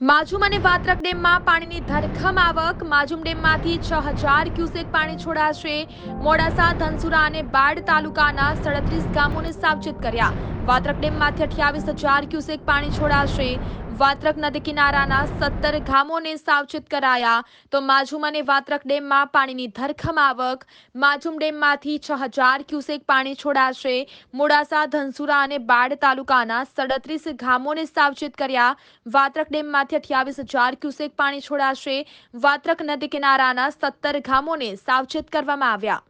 માજુમ અને વાત્રક ડેમમાં પાણીની ધરખમ આવક. માજુમ ડેમમાંથી છ હજાર ક્યુસેક પાણી છોડાશે. મોડાસા, ધનસુરા અને બાડ તાલુકાના સડત્રીસ ગામોને સાવચેત કર્યા. વાત્રક ડેમમાંથી અઠ્યાવીસ હજાર ક્યુસેક પાણી છોડાશે. વાત્રક નદી કિનારાના સત્તર ગામોને સાવચેત કરાયા. તો માજુમ અને વાત્રક ડેમમાં પાણીની ધરખમ આવક. માજુમ ડેમમાંથી છ હજાર ક્યુસેક પાણી છોડાશે. મોડાસા, ધનસુરા અને બાડ તાલુકાના સડત્રીસ ગામોને સાવચેત કર્યા. વાત્રક ડેમમાંથી અઠ્યાવીસ હજાર ક્યુસેક પાણી છોડાશે. વાત્રક નદી કિનારાના સત્તર ગામોને સાવચેત કરવામાં આવ્યા.